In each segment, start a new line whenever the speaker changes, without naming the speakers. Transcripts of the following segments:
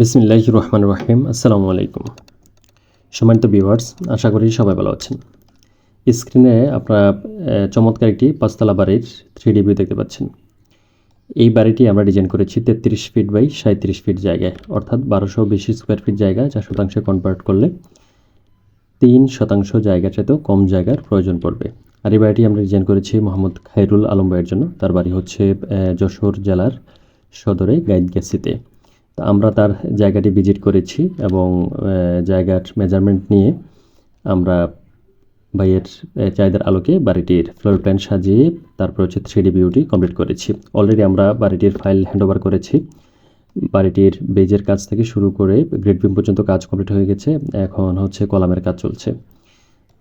বিসমিল্লাহ রহমান রহিম। আসসালামু আলাইকুম। সম্মানিত ভিউয়ার্স আশা করি সবাই ভালো আছেন। স্ক্রিনে আপনারা চমৎকার একটি পাঁচতলা বাড়ির থ্রি ডি ভিউ দেখতে পাচ্ছেন। এই বাড়িটি আমরা ডিজাইন করেছি তেত্রিশ ফিট বাই সাঁত্রিশ ফিট জায়গায়, অর্থাৎ বারোশো বেশি স্কোয়ার ফিট জায়গা চার শতাংশে কনভার্ট করলে তিন শতাংশ জায়গা চাইতেও কম জায়গার প্রয়োজন পড়বে। আর এই বাড়িটি আমরা ডিজাইন করেছি মোহাম্মদ খাইরুল আলম ভাইয়ের জন্য। তার বাড়ি হচ্ছে যশোর জেলার সদরে গাইডগাছিতে তো আমরা তার জায়গাটি ভিজিট করেছি এবং জায়গার মেজারমেন্ট নিয়ে আমরা ভাইয়ের চাহিদার আলোকে বাড়িটির ফ্লোর প্ল্যান সাজিয়ে তারপর হচ্ছে থ্রি ডি বিউটি কমপ্লিট করেছি। অলরেডি আমরা বাড়িটির ফাইল হ্যান্ডওভার করেছি। বাড়িটির বেজের কাজ থেকে শুরু করে গ্রেড বিম পর্যন্ত কাজ কমপ্লিট হয়ে গেছে। এখন হচ্ছে কলামের কাজ চলছে।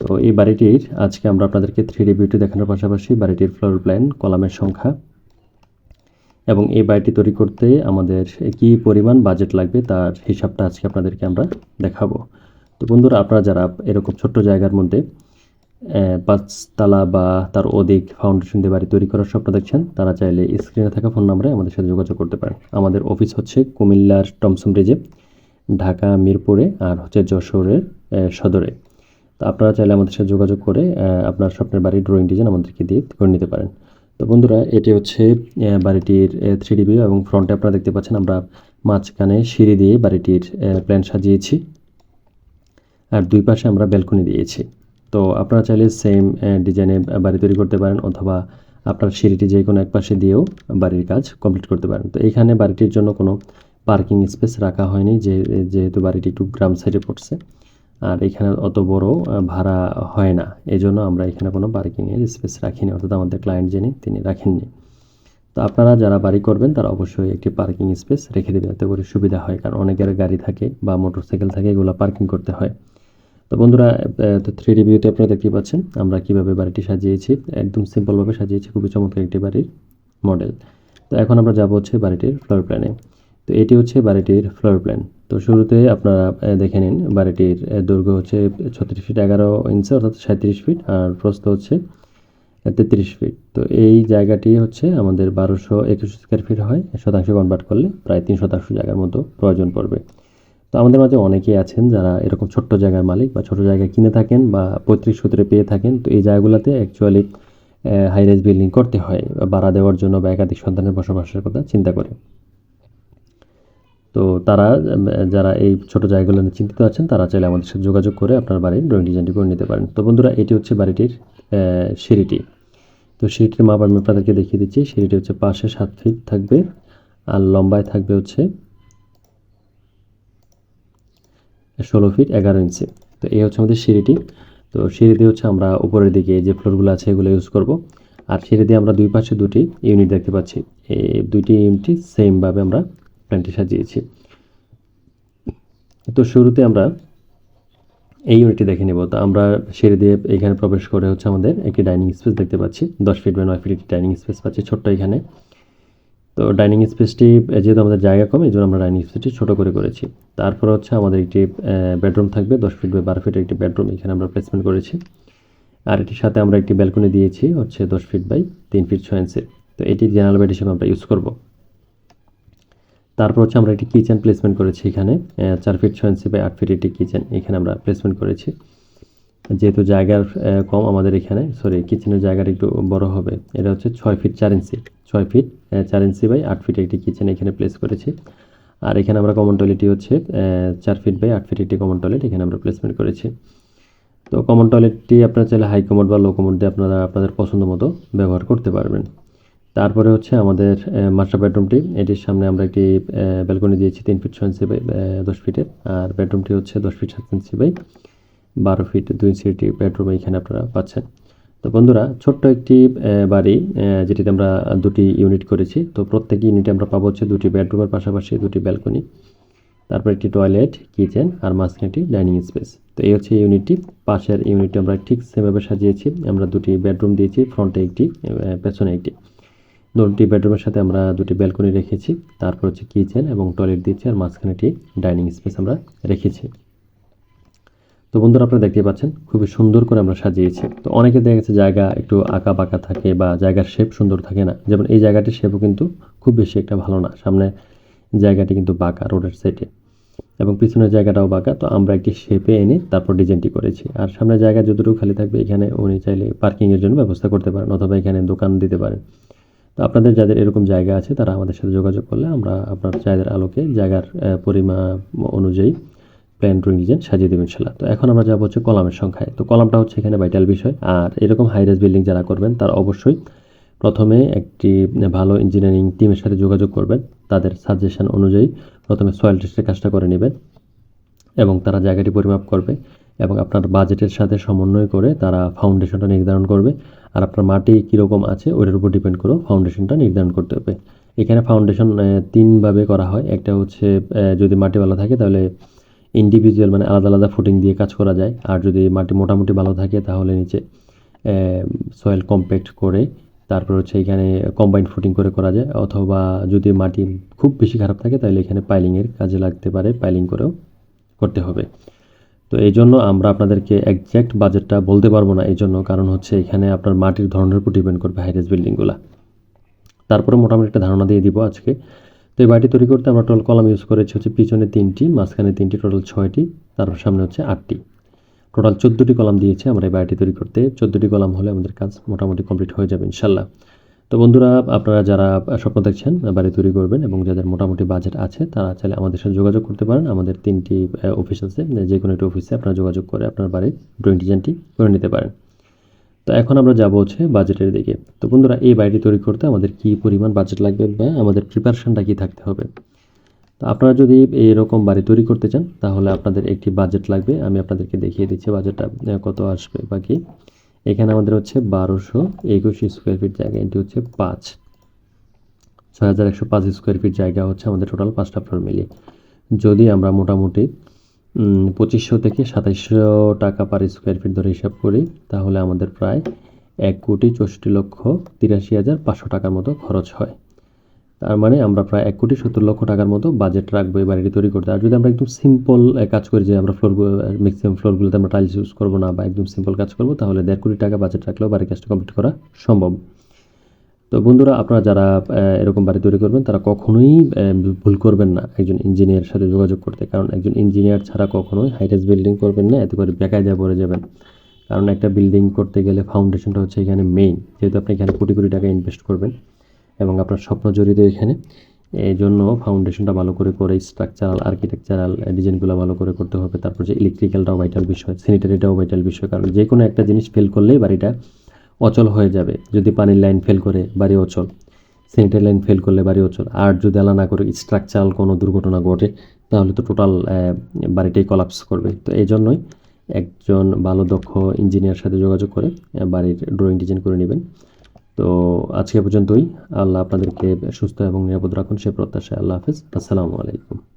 তো এই বাড়িটির, আজকে আমরা আপনাদেরকে থ্রি ডি বিউটি দেখানোর পাশাপাশি বাড়িটির ফ্লোর প্ল্যান কলামের সংখ্যা এবং এই বাড়িটি তৈরি করতে আমাদের কি পরিমাণ বাজেট লাগবে তার হিসাবটা আজকে আপনাদেরকে আমরা দেখাবো। তো বন্ধুরা, আপনারা যারা এরকম ছোট্ট জায়গার মধ্যে পাঁচতলা বা তার অধিক ফাউন্ডেশন দিয়ে বাড়ি তৈরি করার স্বপ্ন দেখছেন, তারা চাইলে স্ক্রিনে থাকা ফোন নাম্বারে আমাদের সাথে যোগাযোগ করতে পারেন। আমাদের অফিস হচ্ছে কুমিল্লার টমসম ব্রিজে, ঢাকা, মিরপুরে আর হচ্ছে যশোরের সদরে। তো আপনারা চাইলে আমাদের সাথে যোগাযোগ করে আপনার স্বপ্নের বাড়ির ড্রয়িং ডিজাইন আমাদেরকে দিয়ে করে নিতে পারেন। তো বন্ধুরা, এটি হচ্ছে বাড়িটির থ্রি ডি ভিউ এবং ফ্রন্টে আপনারা দেখতে পাচ্ছেন আমরা মাঝখানে সিঁড়ি দিয়ে বাড়িটির প্ল্যান সাজিয়েছি। আর দুই পাশে আমরা ব্যালকনি দিয়েছি। তো আপনারা চাইলে সেম ডিজাইনে বাড়ি তৈরি করতে পারেন অথবা আপনার সিঁড়িটি যে কোনো এক পাশে দিয়েও বাড়ির কাজ কমপ্লিট করতে পারেন। তো এখানে বাড়িটির জন্য কোনো পার্কিং স্পেস রাখা হয়নি, যে, যেহেতু বাড়িটি একটু গ্রাম সাইডে পড়ছে। আর এখানে অত বড় ভাড়া হয় না। এই জন্য আমরা এখানে কোনো পার্কিংয়ের স্পেস রাখিনি, অর্থাৎ আমাদের ক্লায়েন্ট যিনি, তিনি রাখেননি। তো আপনারা যারা বাড়ি করবেন, তারা অবশ্যই একটি পার্কিং স্পেস রেখে দেবেন, এতে করে সুবিধা হয়। কারণ অনেকের গাড়ি থাকে বা মোটরসাইকেল থাকে, এগুলো পার্কিং করতে হয়। তো বন্ধুরা তো থ্রি ডি ভিউতে আপনারা দেখতে পাচ্ছেন, আমরা কীভাবে বাড়িটি সাজিয়েছি। একদম সিম্পলভাবে সাজিয়েছি, খুবই চমৎকার একটি বাড়ির মডেল তো এখন আমরা যাব হচ্ছে বাড়িটির ফ্লোর প্ল্যানে তো এটি হচ্ছে বাড়িটির ফ্লোর প্ল্যান তো শুরুতে আপনারা দেখে নিন, বাড়িটির দৈর্ঘ্য হচ্ছে ছত্রিশ ফিট এগারো ইঞ্চি, অর্থাৎ সাঁত্রিশ ফিট, আর প্রস্থ হচ্ছে তেত্রিশ ফিট। তো এই জায়গাটি হচ্ছে আমাদের বারোশো একুশ স্কোয়ার ফিট হয় শতাংশ কনভার্ট করলে প্রায় তিন শতাংশ জায়গার মতো প্রয়োজন পড়বে। তো আমাদের মাঝে অনেকেই আছেন যারা এরকম ছোট্ট জায়গার মালিক বা ছোট জায়গা কিনে থাকেন বা পঁয়ত্রিশ সূত্রে পেয়ে থাকেন। তো এই জায়গাগুলোতে অ্যাকচুয়ালি হাই রাইজ বিল্ডিং করতে হয়, বা ভাড়া দেওয়ার জন্য বা একাধিক সন্তানের বসবাসের কথা চিন্তা করে। তো তারা যারা এই ছোট জায়গাগুলো নিয়ে চিন্তিত আছেন, তারা চাইলে আমাদের সাথে যোগাযোগ করে আপনার বাড়ির ড্রয়িং ডিজাইনটি করে নিতে পারেন। তো বন্ধুরা, এটি হচ্ছে বাড়িটির সিঁড়িটি। তো সিঁড়িটির মাপ আমি আপনাদেরকে দেখিয়ে দিচ্ছি। সিঁড়িটি হচ্ছে পাশে সাত ফিট থাকবে, আর লম্বায় থাকবে হচ্ছে ষোলো ফিট এগারো ইঞ্চি। তো এই হচ্ছে আমাদের সিঁড়িটি। তো সিঁড়ি দিয়ে হচ্ছে আমরা উপরের দিকে যে ফ্লোরগুলো আছে, এগুলো ইউজ করব। আর সিঁড়ি দিয়ে আমরা দুই পাশে দুটি ইউনিট দেখতে পাচ্ছি। এই দুইটি ইউনিটই সেমভাবে আমরা প্ল্যানটি সাজিয়েছি। তো শুরুতে আমরা এই ইউনিটটি দেখে নেব। তো আমরা সিঁড়ি দিয়ে এখানে প্রবেশ করে হচ্ছে আমাদের একটি ডাইনিং স্পেস দেখতে পাচ্ছি। দশ ফিট বা নয় ফিট একটি ডাইনিং স্পেস পাচ্ছি ছোট্ট এখানে। তো ডাইনিং স্পেসটি যেহেতু আমাদের জায়গা কম, এই জন্য আমরা ডাইনিং স্পেসটি ছোটো করে করেছি। তারপর হচ্ছে আমাদের একটি বেডরুম থাকবে, দশ ফিট বা বারো ফিটের একটি বেডরুম এখানে আমরা প্লেসমেন্ট করেছি। আর এটির সাথে আমরা একটি ব্যালকনি দিয়েছি, হচ্ছে দশ ফিট বাই তিন ফিট ছয় ইঞ্চি তো এটি জেনারেল বেড হিসেবে আমরা ইউজ করব। তারপর হচ্ছে আমরা একটি কিচেন প্লেসমেন্ট করেছি এখানে চার ফিট ছয় ইঞ্চি বাই আট ফিট একটি কিচেন এখানে আমরা প্লেসমেন্ট করেছি। যেহেতু জায়গার কম আমাদের এখানে সরি কিচেনের জায়গাটা একটু বড় হবে। এটা হচ্ছে ছয় ফিট চার ইঞ্চি ছয় ফিট চার ইঞ্চি বাই আট ফিট একটি কিচেন এখানে প্লেস করেছি। আর এখানে আমরা কমন টয়লেটটি হচ্ছে চার ফিট বাই আট ফিট একটি কমন টয়লেট এখানে আমরা প্লেসমেন্ট করেছি। তো কমন টয়লেটটি আপনারা চাইলে হাই কমোড বা লো কমোড দিয়ে আপনারা, আপনাদের পছন্দ মতো ব্যবহার করতে পারবেন। তারপরে হচ্ছে আমাদের মাস্টার বেডরুমটি এটির সামনে আমরা একটি ব্যালকনি দিয়েছি তিন ফিট ছয় ইঞ্চি বাই দশ ফিটের আর বেডরুমটি হচ্ছে দশ ফিট সাত ইঞ্চি বাই বারো ফিট দুই ইঞ্চি একটি বেডরুম এখানে আপনারা পাচ্ছেন। তো বন্ধুরা, ছোট্ট একটি বাড়ি যেটিতে আমরা দুটি ইউনিট করেছি। তো প্রত্যেক ইউনিটে আমরা পাবো হচ্ছে দুটি বেডরুমের পাশাপাশি দুটি ব্যালকনি তারপর একটি টয়লেট কিচেন আর মাঝখানে একটি ডাইনিং স্পেস তো এই হচ্ছে ইউনিটটি পাশের ইউনিটটি আমরা ঠিক সেভাবে সাজিয়েছি। আমরা দুটি বেডরুম দিয়েছি ফ্রন্টে একটি পেছনে একটি। দুটি বেডরুমের সাথে আমরা দুটি ব্যালকনি রেখেছি। তারপর হচ্ছে কিচেন এবং টয়লেট দিয়েছি আর মাঝখানে একটি ডাইনিং স্পেস আমরা রেখেছি। তো বন্ধুরা, আপনারা দেখতে পাচ্ছেন, খুবই সুন্দর করে আমরা সাজিয়েছি। তো অনেকে দেখা গেছে জায়গা একটু আঁকা বাঁকা থাকে বা জায়গার শেপ সুন্দর থাকে না। যেমন এই জায়গাটির শেপও কিন্তু খুব বেশি একটা ভালো না। সামনে জায়গাটি কিন্তু বাঁকা রোডের সাইডে এবং পিছনের জায়গাটাও বাঁকা। তো আমরা একটি শেপে এনে তারপর ডিজাইনটি করেছি। আর সামনের জায়গা যতটুকু খালি থাকবে, এখানে উনি চাইলে পার্কিংয়ের জন্য ব্যবস্থা করতে পারেন অথবা এখানে দোকান দিতে পারেন। তো আপনাদের যাদের এরকম জায়গা আছে, তারা আমাদের সাথে যোগাযোগ করলে আমরা আপনার চাহিদার আলোকে জায়গার পরিমাপ অনুযায়ী প্ল্যান ড্রয়িং ডিজাইন সাজিয়ে দেবেন ইনশাল্লাহ তো এখন আমরা যাব হচ্ছে কলামের সংখ্যায়। তো কলামটা হচ্ছে এখানে ভাইটাল বিষয়। আর এরকম হাইরাইজ বিল্ডিং যারা করবেন, তারা অবশ্যই প্রথমে একটি ভালো ইঞ্জিনিয়ারিং টিমের সাথে যোগাযোগ করবেন। তাদের সাজেশন অনুযায়ী প্রথমে সয়েল টেস্টের কাজটা করে নেবেন এবং তারা জায়গাটি পরিমাপ করবে। এবং আপনার বাজেটের সাথে সমন্বয় করে তারা ফাউন্ডেশনটা নির্ধারণ করবে। আর আপনার মাটি কীরকম আছে, ওইটার উপর ডিপেন্ড করেও ফাউন্ডেশনটা নির্ধারণ করতে হবে। এখানে ফাউন্ডেশন তিনভাবে করা হয়। একটা হচ্ছে যদি মাটি ভালো থাকে তাহলে ইন্ডিভিজুয়াল মানে আলাদা আলাদা ফুটিং দিয়ে কাজ করা যায়। আর যদি মাটি মোটামুটি ভালো থাকে তাহলে নিচে সয়েল কম্প্যাক্ট করে তারপর হচ্ছে এখানে কম্বাইন্ড ফুটিং করে করা যায়। অথবা যদি মাটি খুব বেশি খারাপ থাকে তাহলে এখানে পাইলিংয়ের কাজে লাগতে পারে পাইলিং করেও করতে হবে। তো এই জন্য আমরা আপনাদেরকে একজ্যাক্ট বাজেটটা বলতে পারব না, এই জন্য কারণ হচ্ছে এখানে আপনার মাটির ধরনের উপর ডিপেন্ড করবে হাইরেজ বিল্ডিংগুলো তারপরে মোটামুটি একটা ধারণা দিয়ে দিব আজকে। তো এই বাড়িটি তৈরি করতে আমরা টোটাল কলাম ইউজ করেছি হচ্ছে পিছনে তিনটি, মাঝখানে তিনটি টোটাল ছয়টি, তারপর সামনে হচ্ছে আটটি। টোটাল চোদ্দোটি কলাম দিয়েছে আমরা এই বাড়িটি তৈরি করতে। চোদ্দোটি কলাম হলে আমাদের কাজ মোটামুটি কমপ্লিট হয়ে যাবে ইনশাল্লাহ তো বন্ধুরা, আপনারা যারা স্বপ্ন দেখছেন, বাড়ি তৈরি করবেন এবং যাদের মোটামুটি বাজেট আছে, তারা চাইলে আমাদের সাথে যোগাযোগ করতে পারেন। আমাদের তিনটি অফিস আছে যে কোনো একটি অফিসে আপনারা যোগাযোগ করে আপনার বাড়ির ড্রয়িং ডিজাইনটি করে নিতে পারেন। তো এখন আমরা যাব হচ্ছে বাজেটের দিকে। তো বন্ধুরা, এই বাড়িটি তৈরি করতে আমাদের কি পরিমাণ বাজেট লাগবে বা আমাদের প্রিপারেশনটা কি থাকতে হবে? তো আপনারা যদি এরকম বাড়ি তৈরি করতে চান, তাহলে আপনাদের একটি বাজেট লাগবে। আমি আপনাদেরকে দেখিয়ে দিচ্ছি বাজেটটা কত আসবে বা বাকি এখানে আমাদের হচ্ছে বারোশো একুশ স্কোয়ার ফিট জায়গা, এটি হচ্ছে পাঁচ। ছয় হাজার একশো পাঁচ স্কোয়ার ফিট জায়গা হচ্ছে আমাদের টোটাল পাঁচটা ফ্লোর মিলিয়ে। যদি আমরা মোটামুটি পঁচিশশো থেকে সাতাইশশো টাকা পার স্কোয়ার ফিট ধরে হিসাব করি, তাহলে আমাদের প্রায় এক কোটি চৌষট্টি লক্ষ তিরাশি হাজার পাঁচশো টাকার মতো খরচ হয়। তার মানে আমরা প্রায় এক কোটি সত্তর লক্ষ টাকার মতো বাজেট রাখব এই বাড়িটি তৈরি করতে। আর যদি আমরা একদম সিম্পল কাজ করি যে আমরা ফ্লোরগুলো ম্যাক্সিমাম ফ্লোরগুলোতে আমরা টাইলস ইউজ করব না বা একদম সিম্পল কাজ করব, তাহলে দেড় কোটি টাকা বাজেট রাখলেও বাড়ির কাজটা কমপ্লিট করা সম্ভব। তো বন্ধুরা, আপনারা যারা এরকম বাড়ি তৈরি করবেন, তারা কখনোই ভুল করবেন না একজন ইঞ্জিনিয়ারের সাথে যোগাযোগ করতে। কারণ একজন ইঞ্জিনিয়ার ছাড়া কখনোই হাইটেজ বিল্ডিং করবেন না, এত করে বেকায়দায় পড়ে যাবেন। কারণ একটা বিল্ডিং করতে গেলে ফাউন্ডেশনটা হচ্ছে এখানে মেইন যেহেতু আপনি এখানে কোটি কোটি টাকা ইনভেস্ট করবেন। এবং আপনার স্বপ্ন জড়িত এখানে। এই জন্য ফাউন্ডেশনটা ভালো করে করে স্ট্রাকচারাল আর্কিটেকচারাল ডিজাইনগুলো ভালো করে করতে হবে। তারপর যে ইলেকট্রিক্যালটাও ভাইটাল বিষয় স্যানিটারিটাও ভাইটাল বিষয়। কারণ যে কোনো একটা জিনিস ফেল করলেই বাড়িটা অচল হয়ে যাবে। যদি পানির লাইন ফেল করে, বাড়ি অচল। স্যানিটারি লাইন ফেল করলে বাড়ি অচল। আর যদি আলা না করে স্ট্রাকচারাল কোনো দুর্ঘটনা ঘটে, তাহলে তো টোটাল বাড়িটাই কলাপস করবে। তো এই জন্যই একজন ভালো দক্ষ ইঞ্জিনিয়ার সাথে যোগাযোগ করে বাড়ির ড্রয়িং ডিজাইন করে নেবেন। তো আজকে পর্যন্তই। আল্লাহ আপনাদেরকে সুস্থ এবং নিরাপদ রাখুন, সে প্রত্যাশায় আল্লাহ হাফিজ। আসসালামু আলাইকুম।